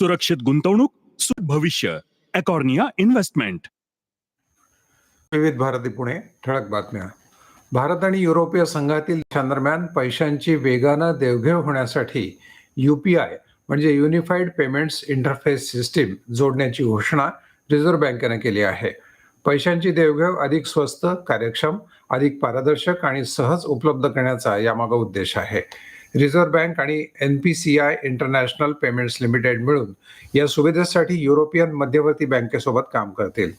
सुरक्षित गुंतवणूक भविष्य. अकॉर्निया इन्व्हेस्टमेंट. विविध भारती पुणे ठळक बातम्या. भारत आणि युरोपीय संघातील देशांदरम्यान पैशांची वेगानं देवघेव होण्यासाठी युपीआय म्हणजे युनिफाईड पेमेंट्स इंटरफेस सिस्टीम जोडण्याची घोषणा रिझर्व्ह बँकेनं केली आहे. पैशांची देवघेव अधिक स्वस्त कार्यक्षम अधिक पारदर्शक आणि सहज उपलब्ध करण्याचा यामागे उद्देश आहे. रिझर्व्ह बँक आणि N P C I international payments limited मिळून या सुविधेसाठी युरोपियन मध्यवर्ती बँकेसोबत काम करतील.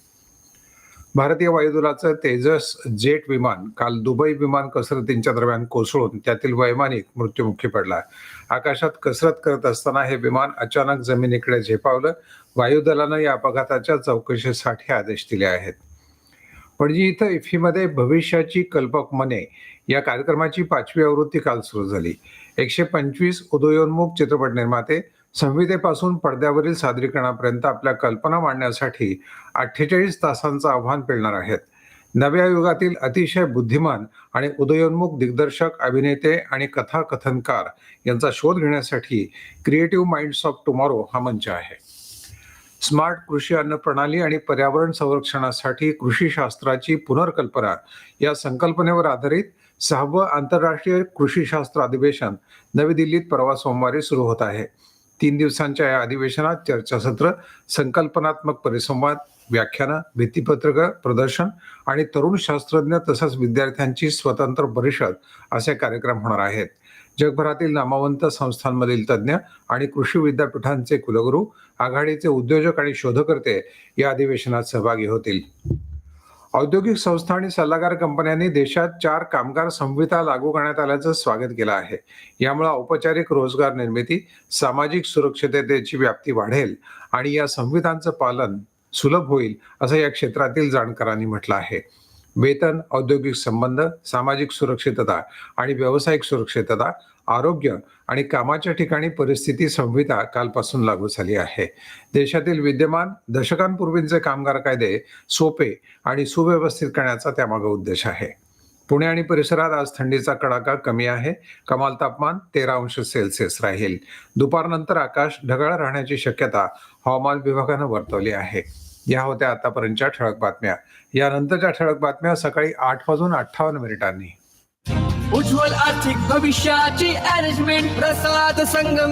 भारतीय वायुदलाचं तेजस जेट विमान काल दुबई विमान कसरतींच्या दरम्यान कोसळून त्यातील वैमानिक मृत्युमुखी पडला. आकाशात कसरत करत असताना हे विमान अचानक जमिनीकडे झेपावलं. वायुदलानं या अपघाताच्या चौकशीसाठी आदेश दिले आहेत. पणजी इथं इफ्फीमध्ये भविष्याची कल्पक मने या कार्यक्रमाची पाचवी आवृत्ती काल सुरू झाली. एकशे पंचवीस उदयोन्मुख चित्रपट निर्माते संहितेपासून पडद्यावरील सादरीकरणापर्यंत आपल्या कल्पना मांडण्यासाठी अठ्ठेचाळीस तासांचं आव्हान पेलणार आहेत. नव्या युगातील अतिशय बुद्धिमान आणि उदयोन्मुख दिग्दर्शक अभिनेते आणि कथाकथनकार यांचा शोध घेण्यासाठी क्रिएटिव्ह माइंड्स ऑफ टुमॉरो हा मंच आहे. स्मार्ट कृषी अन्न प्रणाली आणि पर्यावरण संरक्षणासाठी कृषी शास्त्राची पुनर्कल्पना या संकल्पनेवर आधारित सहावं आंतरराष्ट्रीय कृषी शास्त्र अधिवेशन नवी दिल्लीत परवा सोमवारी सुरू होत आहे. तीन दिवसांच्या या अधिवेशनात चर्चासत्र संकल्पनात्मक परिसंवाद व्याख्यानं भित्तीपत्रकं प्रदर्शन आणि तरुण शास्त्रज्ञ तसंच विद्यार्थ्यांची स्वतंत्र परिषद असे कार्यक्रम होणार आहेत. जगभरातील नामवंत संस्थांमधील तज्ज्ञ आणि कृषी विद्यापीठांचे कुलगुरू आघाडीचे उद्योजक आणि शोधकर्ते या अधिवेशनात सहभागी होतील. औद्योगिक संस्था आणि सल्लागार कंपन्यांनी देशात चार कामगार संहिता लागू करण्यात आल्याचं स्वागत केलं आहे. यामुळे औपचारिक रोजगार निर्मिती सामाजिक सुरक्षिततेची व्याप्ती वाढेल आणि या संविधांचं पालन सुलभ होईल असं या क्षेत्रातील जाणकारांनी म्हटलं आहे. वेतन औद्योगिक संबंध सामाजिक सुरक्षितता आणि व्यावसायिक सुरक्षितता आरोग्य आणि कामाच्या ठिकाणी परिस्थिती संहिता कालपासून लागू झाली आहे. देशातील विद्यमान दशकांपूर्वींचे कामगार कायदे सोपे आणि सुव्यवस्थित करण्याचा त्यामागे उद्देश आहे. पुणे आणि परिसरात आज थंडीचा कडाका कमी आहे. कमाल तापमान तेरा अंश सेल्सिअस राहील. दुपारनंतर आकाश ढगाळ राहण्याची शक्यता हवामान विभागानं वर्तवली आहे. या होत्या आतापर्यंतच्या ठळक बातम्या. यानंतरच्या ठळक बातम्या सकाळी आठ वाजून अठ्ठावन्न मिनिटांनी. उज्ज्वल आर्थिक भविष्याची अरेंजमेंट प्रसाद संगम.